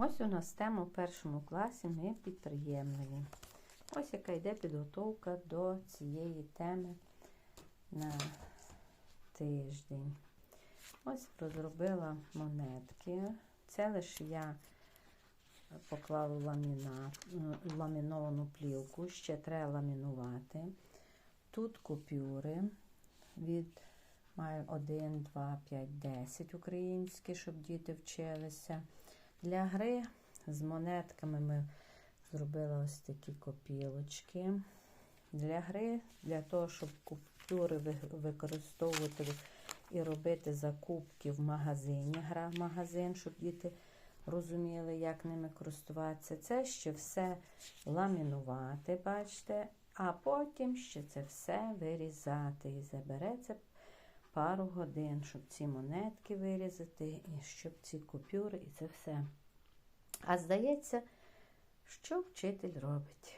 Ось у нас тема в першому класі ми підприємливі. Ось яка йде підготовка до цієї теми на тиждень. Ось розробила монетки. Це лише я поклала ламіновану плівку, ще треба ламінувати. Тут купюри від маю 1, 2, 5, 10 українські, щоб діти вчилися. Для гри з монетками ми зробили ось такі копілочки. Для гри, для того, щоб купюри використовувати і робити закупки в магазині, гра в магазин, щоб діти розуміли, як ними користуватися. Це ще все ламінувати, бачите, а потім ще це все вирізати. І забереться пару годин, щоб ці монетки вирізати, і щоб ці купюри, і це все. А здається, що вчитель робить.